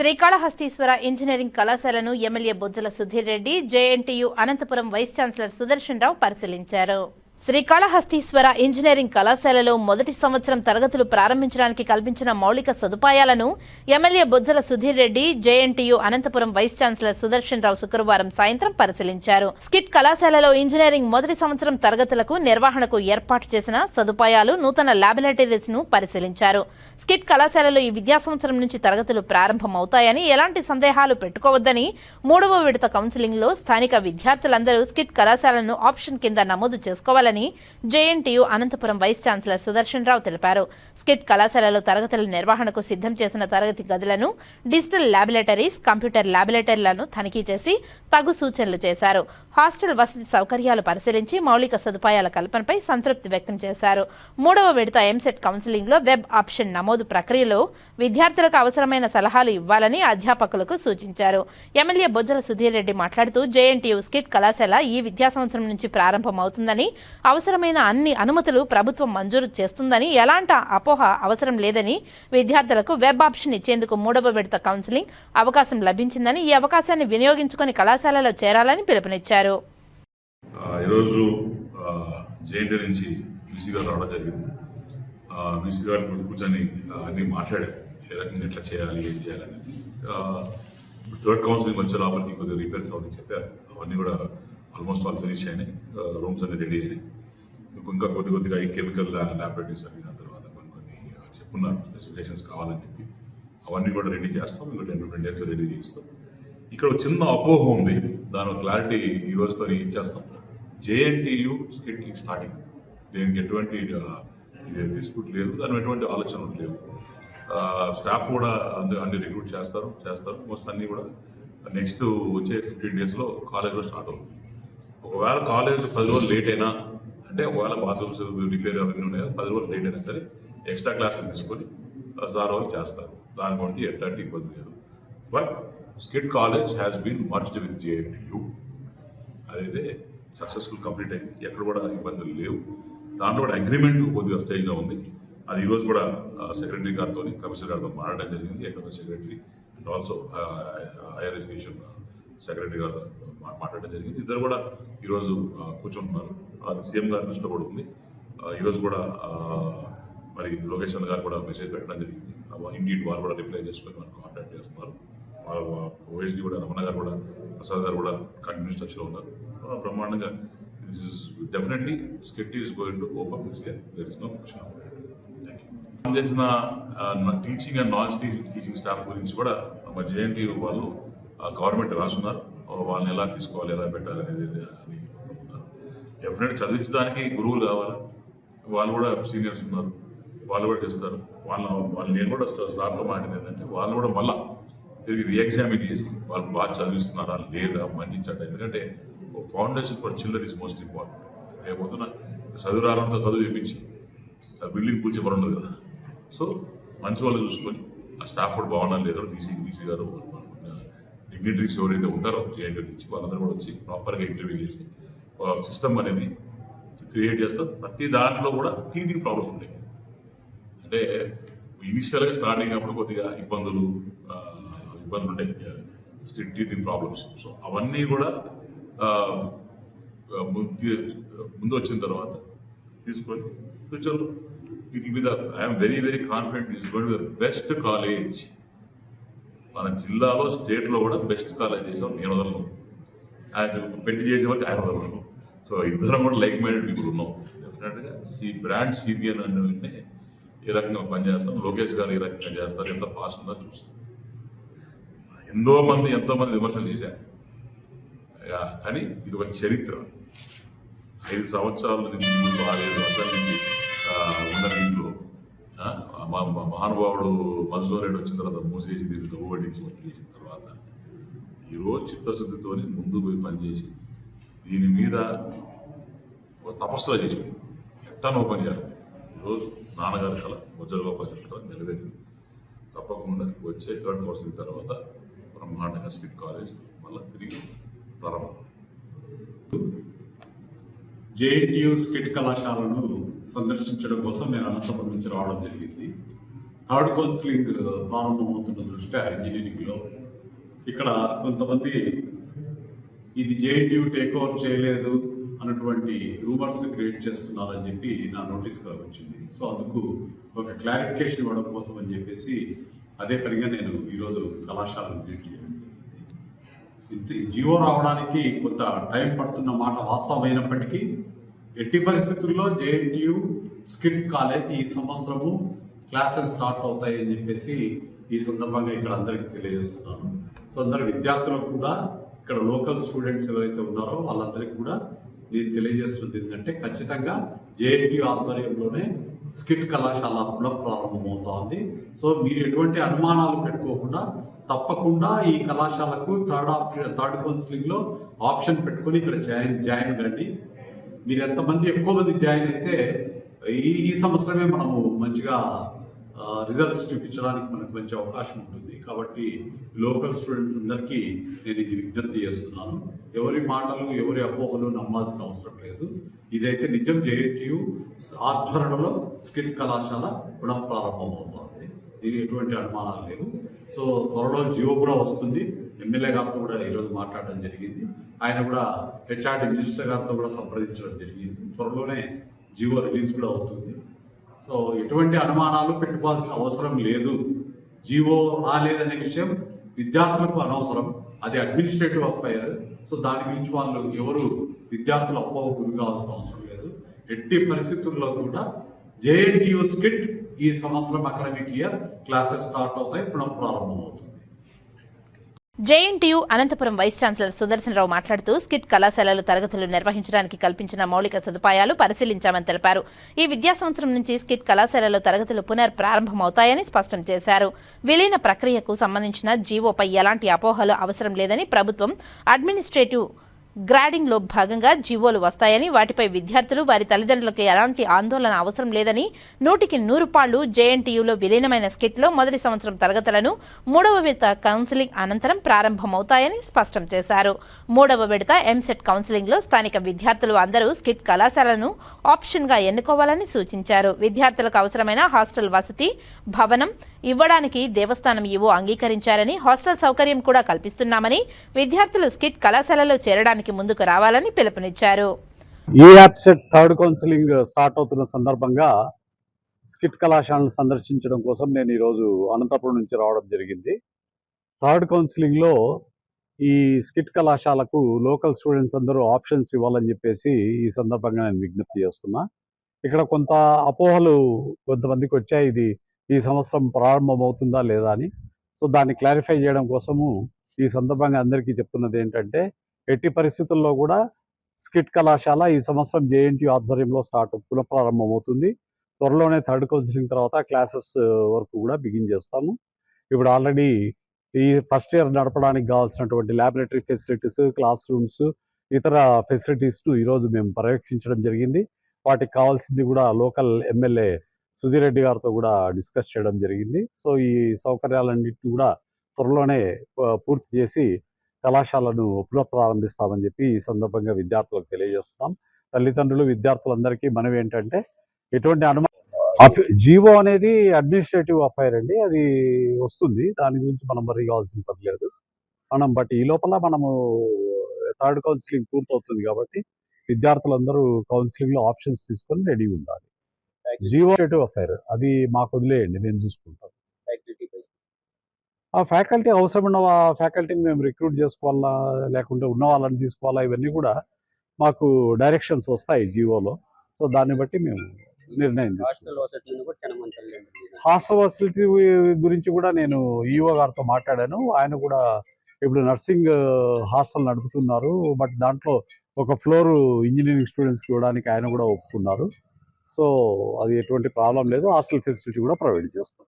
Srikalahasteeswara engineering కళాశాలను MLA Bojjala Sudhir Reddy JNTU Anantapuram vice chancellor Sudarshan Rao పరిశీలించారు. Srikalahasteeswara engineering కళాశాలలో మొదటి సంవత్సరం తరగతులు ప్రారంభించడానికి కల్పించిన మౌలిక సదుపాయాలను MLA Bojjala Sudhir Reddy JNTU Anantapuram vice chancellor Sudarshan Rao శుక్రవారం సాయంత్రం పరిశీలించారు. స్కిట్ కళాశాలలో ఇంజనీరింగ్ మొదటి సంవత్సరం తరగతులకు నిర్వహణకు ఏర్పాటు చేసిన సదుపాయాలు నూతన ల్యాబొరేటరీస్ను పరిశీలించారు. స్కిట్ కళాశాలలో ఈ విద్యా సంవత్సరం నుంచి తరగతులు ప్రారంభమవుతాయని ఎలాంటి సందేహాలు పెట్టుకోవద్దని మూడవ విడత కౌన్సిలింగ్లో స్థానిక విద్యార్థులందరూ స్కిట్ కళాశాలను ఆప్షన్ కింద నమోదు చేసుకోవాలని JNTU Anantapuram vice chancellor Sudarshan Rao తెలిపారు. స్కిట్ కళాశాలలో తరగతుల నిర్వహణకు సిద్ధం చేసిన తరగతి గదులను డిజిటల్ ల్యాబొరేటరీస్ కంప్యూటర్ ల్యాబొరేటరీలను తనిఖీ చేసి తగు సూచనలు చేశారు. హాస్టల్ వసతి సౌకర్యాలు పరిశీలించి మౌలిక సదుపాయాల కల్పనపై సంతృప్తి వ్యక్తం చేశారు. మూడవ విడత ఎంసెట్ కౌన్సిలింగ్లో వెబ్ ఆప్షన్ నమోదు ప్రక్రియలో విద్యార్థులకు అవసరమైన సలహాలు ఇవ్వాలని అధ్యాపకులకు సూచించారు. ఎమ్మెల్యే బొజ్జల సుధీర్ రెడ్డి మాట్లాడుతూ జేఎన్టీయూ స్కిట్ కళాశాల ఈ విద్యా సంవత్సరం నుంచి ప్రారంభమవుతుందని అవసరమైన అన్ని అనుమతులు ప్రభుత్వం మంజూరు చేస్తుందని ఎలాంటి అపోహ అవసరం లేదని విద్యార్థులకు వెబ్ ఆప్షన్ ఇచ్చేందుకు మూడవ విడత కౌన్సిలింగ్ అవకాశం లభించిందని ఈ అవకాశాన్ని వినియోగించుకుని కళాశాలలో చేరాలని పిలుపునిచ్చారు. ఈరోజు జేఎన్టీ నుంచి వీసీ గారు రావడం జరిగింది. వీసీ గారు కూడా కూర్చొని అన్నీ మాట్లాడారు. ఏ రకంగా ఎట్లా చేయాలి ఏం చేయాలని థర్డ్ కౌన్సిలింగ్ వచ్చే లోపలికి కొద్దిగా రిపేర్స్ అవన్నీ చెప్పారు. అవన్నీ కూడా ఆల్మోస్ట్ ఆల్ ఫినిష్ అయినాయి. రూమ్స్ అన్ని రెడీ అయినాయి. ఇంకా కొద్ది కొద్దిగా ఈ కెమికల్ ల్యాబొరేటరీస్ అవి దాని తర్వాత కొన్ని కొన్ని చెప్పున్నారు. స్పెసిఫికేషన్స్ కావాలని చెప్పి. అవన్నీ కూడా రెడీ చేస్తాం. ఇంకా టెన్ ఫిఫ్టీన్ డేస్లో రెడీ చేస్తాం ఇక్కడ ఒక చిన్న అపోహ ఉంది. దాని క్లారిటీ ఈ రోజుతో ఇచ్చేస్తాం. జేఎన్టీయు స్కిట్ స్టార్టింగ్ దీనికి ఎటువంటి ఇది డిస్ప్యూట్ లేదు. దాని ఎటువంటి ఆలోచనలు లేవు స్టాఫ్ కూడా అందు అన్ని రిక్రూట్ చేస్తారు. చేస్తారు. మోస్ట్ అన్నీ కూడా. నెక్స్ట్ వచ్చే ఫిఫ్టీన్ డేస్లో కాలేజ్లో స్టార్ట్ అవుతుంది. ఒకవేళ కాలేజ్ పది రోజులు లేట్ అయినా అంటే ఒకవేళ బాత్రూమ్స్ రిపేర్ అవన్నీ ఉన్నాయి పది రోజులు లేట్ అయినా సరే ఎక్స్ట్రా క్లాసులు తీసుకొని సార్ వాళ్ళు చేస్తారు. దాని గురించి ఎట్లాంటి ఇబ్బంది లేదు. But SKIT college has been merged with JNTU అదైతే సక్సెస్ఫుల్ కంప్లీట్ అయింది. ఎక్కడ కూడా ఇబ్బందులు లేవు. దాంట్లో కూడా అగ్రిమెంట్ కొద్దిగా స్టేజ్లో ఉంది. అది ఈరోజు కూడా సెక్రటరీ గారితో కమిషనర్ గారితో మాట్లాడడం జరిగింది. ఎక్కడ secretary and also higher education secretary గారు మా- మాట్లాడడం జరిగింది. ఇద్దరు కూడా ఈరోజు కూర్చుంటున్నారు. అది సీఎం గారి దృష్టిలో కూడా ఉంది. ఈరోజు కూడా మరి లోకేష్ చంద్ర గారు కూడా మెసేజ్ పెట్టడం జరిగింది. ఇండియట్ వారు కూడా రిప్లై చేసుకొని మనకు కాంటాక్ట్ చేస్తున్నారు. వాళ్ళ ఓఎస్డి కూడా రమణ గారు కూడా ప్రసాద్ గారు కూడా కంటిన్యూస్ టచ్లో ఉన్నారు. బ్రహ్మాండంగా this is definitely SKIT is going to open this year there is no question చేసిన teaching and non teaching staff గురించి కూడా మా జేఎన్టీ వాళ్ళు గవర్నమెంట్ రాసున్నారు. వాళ్ళని ఎలా తీసుకోవాలి ఎలా పెట్టాలి అనేది అని డెఫినెట్ చదివించడానికి గురువులు కావాలి. వాళ్ళు కూడా సీనియర్స్ ఉన్నారు. వాళ్ళు కూడా చేస్తారు. వాళ్ళ వాళ్ళు నేను కూడా సార్తో మాట్లాడింది ఏంటంటే వాళ్ళు కూడా మళ్ళా తిరిగి రీఎగ్జామిన్ చేసి వాళ్ళు బాగా చదివిస్తున్నారా లేదా మంచి చెడ్డ. ఎందుకంటే foundation for children is most important రేపొద్దున చదువు రావడంతో చదువు ఇప్పించి ఆ బిల్డింగ్ కూర్చోబడి ఉండదు కదా. సో మంచి వాళ్ళు చూసుకొని ఆ స్టాఫ్ కూడా బాగున్నారు లేదో డీసీ డీసీ గారు డిగ్నిటరీస్ ఎవరైతే ఉంటారో జేఎన్టీ నుంచి వాళ్ళందరూ కూడా వచ్చి ప్రాపర్గా ఇంటర్వ్యూ చేసి సిస్టమ్ అనేది క్రియేట్ చేస్తాం ప్రతి దాంట్లో కూడా టీచింగ్ ప్రాబ్లమ్స్ ఉంటాయి. అంటే ఇనిషియల్గా స్టార్టింగ్ అప్పుడు కొద్దిగా ఇబ్బందులు ఇబ్బందులు ఉంటాయి. టీచింగ్ ప్రాబ్లమ్స్ సో అవన్నీ కూడా ముందు ముందు వచ్చిన తర్వాత తీసుకొని ఫ్యూచర్లో వీటి మీద I'm very very confident is going the best college మన జిల్లాలో స్టేట్లో కూడా బెస్ట్ కాలేజ్ చేసాం నేను వదలను. ఆయన పెళ్ళి చేసే వరకు ఆయన వదలను. సో ఇద్దరం కూడా లైక్ మైండెడ్ పీపుల్ ఉన్నాం డెఫినెట్గా సి బ్రాండ్ సిబిఎన్ అనే ఏ రకంగా పనిచేస్తాం లోకేష్ గారు ఏ రకంగా చేస్తారు? ఎంత ఫాస్ట్ ఉందో చూస్తాం. ఎంతో మంది ఎంతో మంది విమర్శలు చేశారు. కానీ ఇది ఒక చరిత్ర. ఐదు సంవత్సరాల నుంచి ముందు ఆరేడు వందల నుంచి ఉన్న మహానుభావుడు మధుసూదన్ రెడ్డి వచ్చిన తర్వాత మూసేసి దీన్ని లోబడించి వదిలేసిన తర్వాత ఈరోజు చిత్తశుద్ధితోనే ముందుకు పోయి పనిచేసి దీని మీద ఒక తపస్సుగా చేసి ఎట్టా నో పని చేయాలి? ఈరోజు నాన్నగారి కళ ముజ్జల పని కళ నెరవేరింది. తప్పకుండా వచ్చే థర్డ్ కోర్స్ తర్వాత బ్రహ్మాండంగా స్కిట్ కాలేజ్ మళ్ళీ తిరిగి ప్రారంభం. జేఎన్టీయు స్కిట్ కళాశాలను సందర్శించడం కోసం నేను అనంతపురం నుంచి రావడం జరిగింది థర్డ్ కౌన్సిలింగ్ ప్రారంభమవుతున్న దృష్ట్యా ఇంజనీరింగ్లో ఇక్కడ కొంతమంది ఇది జేఎన్టీయూ టేక్ ఓవర్ చేయలేదు అన్నటువంటి రూమర్స్ క్రియేట్ చేస్తున్నారని చెప్పి నా నోటీస్గా వచ్చింది సో అందుకు ఒక క్లారిఫికేషన్ ఇవ్వడం కోసం అని చెప్పేసి అదే పనిగా నేను ఈరోజు కళాశాల విజిట్ చేయడం జరిగింది. జియో రావడానికి కొంత టైం పడుతున్న మాట వాస్తవమైనప్పటికీ ఎట్టి పరిస్థితుల్లో జేఎన్టీయు స్కిట్ కాలేజ్ ఈ సంవత్సరము క్లాసెస్ స్టార్ట్ అవుతాయి అని చెప్పేసి ఈ సందర్భంగా ఇక్కడ అందరికీ తెలియజేస్తున్నాను. సో అందరు విద్యార్థులకు కూడా ఇక్కడ లోకల్ స్టూడెంట్స్ ఎవరైతే ఉన్నారో వాళ్ళందరికీ కూడా నేను తెలియజేస్తున్నది ఏంటంటే ఖచ్చితంగా జేఎన్టీయూ ఆధ్వర్యంలోనే స్కిట్ కళాశాల కూడా ప్రారంభమవుతోంది. సో మీరు ఎటువంటి అనుమానాలు పెట్టుకోకుండా తప్పకుండా ఈ కళాశాలకు థర్డ్ ఆప్షన్ థర్డ్ కౌన్సిలింగ్లో ఆప్షన్ పెట్టుకొని ఇక్కడ జాయిన్ జాయిన్ కండి. మీరు ఎంతమంది ఎక్కువ మంది జాయిన్ అయితే ఈ ఈ సంవత్సరమే మనము మంచిగా రిజల్ట్స్ చూపించడానికి మనకు మంచి అవకాశం ఉంటుంది. కాబట్టి లోకల్ స్టూడెంట్స్ అందరికీ నేను ఇది విజ్ఞప్తి చేస్తున్నాను. ఎవరి మాటలు ఎవరి అపోహలు నమ్మాల్సిన అవసరం లేదు. ఇదైతే నిజం జేఎన్టీయు ఆధ్వర్యంలో స్కిల్ కళాశాల కూడా ప్రారంభమవుతోంది. దీనికి ఎటువంటి అనుమానాలు లేవు. సో త్వరలో జియో కూడా వస్తుంది. ఎమ్మెల్యే గారితో కూడా ఈరోజు మాట్లాడడం జరిగింది. ఆయన కూడా హెచ్ఆర్డి మినిస్టర్ గారితో కూడా సంప్రదించడం జరిగింది. త్వరలోనే జియో రిలీజ్ కూడా అవుతుంది. సో ఎటువంటి అనుమానాలు పెట్టుకోవాల్సిన అవసరం లేదు. జీవో రాలేదనే విషయం విద్యార్థులకు అనవసరం. అది అడ్మినిస్ట్రేటివ్ అఫైర్. సో దాని గురించి వాళ్ళు ఎవరు విద్యార్థులు అపోహ గురి కావాల్సిన అవసరం లేదు. ఎట్టి పరిస్థితుల్లో కూడా జేఎన్టీయూ స్కిట్ ఈ సంవత్సరం అకాడమిక్ ఇయర్ క్లాసెస్ స్టార్ట్ అవుతాయి పునః ప్రారంభమవుతుంది. JNTU Anantapuram vice chancellor Sudarshana Rao మాట్లాడుతూ స్కిట్ కళాశాలలు తరగతులు నిర్వహించడానికి కల్పించిన మౌలిక సదుపాయాలు పరిశీలించామని తెలిపారు. ఈ విద్యా సంవత్సరం నుంచి స్కిట్ కళాశాలలో తరగతులు పునర్ ప్రారంభమవుతాయని స్పష్టం చేశారు. విలీన ప్రక్రియకు సంబంధించిన జీవోపై ఎలాంటి అపోహలు అవసరం లేదని ప్రభుత్వం అడ్మినిస్ట్రేటివ్ గ్రాడింగ్లో భాగంగా జీవోలు వస్తాయని వాటిపై విద్యార్థులు వారి తల్లిదండ్రులకు ఎలాంటి ఆందోళన అవసరం లేదని నూటికి నూరు పాళ్ళు జేఎన్టీయూలో విలీనమైన స్కిట్లో మొదటి సంవత్సరం తరగతులను మూడవ విడత కౌన్సిలింగ్ అనంతరం ప్రారంభమవుతాయని స్పష్టం చేశారు. మూడవ విడత ఎంసెట్ కౌన్సిలింగ్లో స్థానిక విద్యార్థులు అందరూ స్కిట్ కళాశాలను ఆప్షన్గా ఎన్నుకోవాలని సూచించారు. విద్యార్థులకు అవసరమైన హాస్టల్ వసతి భవనం ఇవ్వడానికి దేవస్థానం ఈవో అంగీకరించారని హాస్టల్ సౌకర్యం కూడా కల్పిస్తున్నామని విద్యార్థులు స్కిట్ కళాశాలలో చేరడానికి ముందుకు రావాలని పిలుపునిచ్చారు. ఈ యాప్సెట్ థర్డ్ కౌన్సిలింగ్ స్టార్ట్ అవుతున్న సందర్భంగా స్కిట్ కళాశాలను సందర్శించడం కోసం నేను ఈరోజు అనంతపురం నుంచి రావడం జరిగింది. థర్డ్ కౌన్సిలింగ్లో ఈ స్కిట్ కళాశాలకు లోకల్ స్టూడెంట్స్ అందరూ ఆప్షన్స్ ఇవ్వాలని చెప్పేసి ఈ సందర్భంగా నేను విజ్ఞప్తి చేస్తున్నా. ఇక్కడ కొంత అపోహలు కొంతమందికి వచ్చాయి. ఇది ఈ సంవత్సరం ప్రారంభమవుతుందా లేదా అని. సో దాన్ని క్లారిఫై చేయడం కోసము ఈ సందర్భంగా అందరికీ చెప్తున్నది ఏంటంటే ఎట్టి పరిస్థితుల్లో కూడా స్కిట్ కళాశాల ఈ సంవత్సరం జేఎన్టీ ఆధ్వర్యంలో స్టార్ట్ పునఃప్రారంభమవుతుంది. త్వరలోనే థర్డ్ కౌన్సిలింగ్ తర్వాత క్లాసెస్ వరకు కూడా బిగిన్ చేస్తాము. ఇప్పుడు ఆల్రెడీ ఈ ఫస్ట్ ఇయర్ నడపడానికి కావాల్సినటువంటి ల్యాబొరేటరీ ఫెసిలిటీస్ క్లాస్ రూమ్స్ ఇతర ఫెసిలిటీస్ ఈరోజు మేము పర్యవేక్షించడం జరిగింది. వాటికి కావాల్సింది కూడా లోకల్ ఎమ్మెల్యే సుధీర్ రెడ్డి గారితో కూడా డిస్కస్ చేయడం జరిగింది. సో ఈ సౌకర్యాలన్నింటినీ కూడా త్వరలోనే పూర్తి చేసి కళాశాలను పునఃప్రారంభిస్తామని చెప్పి ఈ సందర్భంగా విద్యార్థులకు తెలియజేస్తున్నాం. తల్లిదండ్రులు విద్యార్థులందరికీ మనవి ఏంటంటే ఎటువంటి అనుమానం జీవో అనేది అడ్మినిస్ట్రేటివ్ అఫైర్ అండి. అది వస్తుంది. దాని గురించి మనం వరి కావాల్సిన పని లేదు. మనం బట్ ఈ లోపల మనము థర్డ్ కౌన్సిలింగ్ పూర్తవుతుంది కాబట్టి విద్యార్థులందరూ కౌన్సిలింగ్లో ఆప్షన్స్ తీసుకొని రెడీ ఉండాలి. జీవో అఫైర్ అది మాకు వదిలేయండి. మేము చూసుకుంటాం. ఆ ఫ్యాకల్టీ అవసరం ఉన్న ఫ్యాకల్టీని మేము రిక్రూట్ చేసుకోవాలా లేకుంటే ఉన్న వాళ్ళని తీసుకోవాలా ఇవన్నీ కూడా మాకు డైరెక్షన్స్ వస్తాయి జీవోలో. సో దాన్ని బట్టి మేము నిర్ణయం హాస్టల్ ఫెసిలిటీ గురించి కూడా నేను ఈఓ గారితో మాట్లాడాను. ఆయన కూడా ఇప్పుడు నర్సింగ్ హాస్టల్ నడుపుతున్నారు. బట్ దాంట్లో ఒక ఫ్లోర్ ఇంజనీరింగ్ స్టూడెంట్స్కి ఇవ్వడానికి ఆయన కూడా ఒప్పుకున్నారు. సో అది ఎటువంటి ప్రాబ్లం లేదు. హాస్టల్ ఫెసిలిటీ కూడా ప్రొవైడ్ చేస్తాం.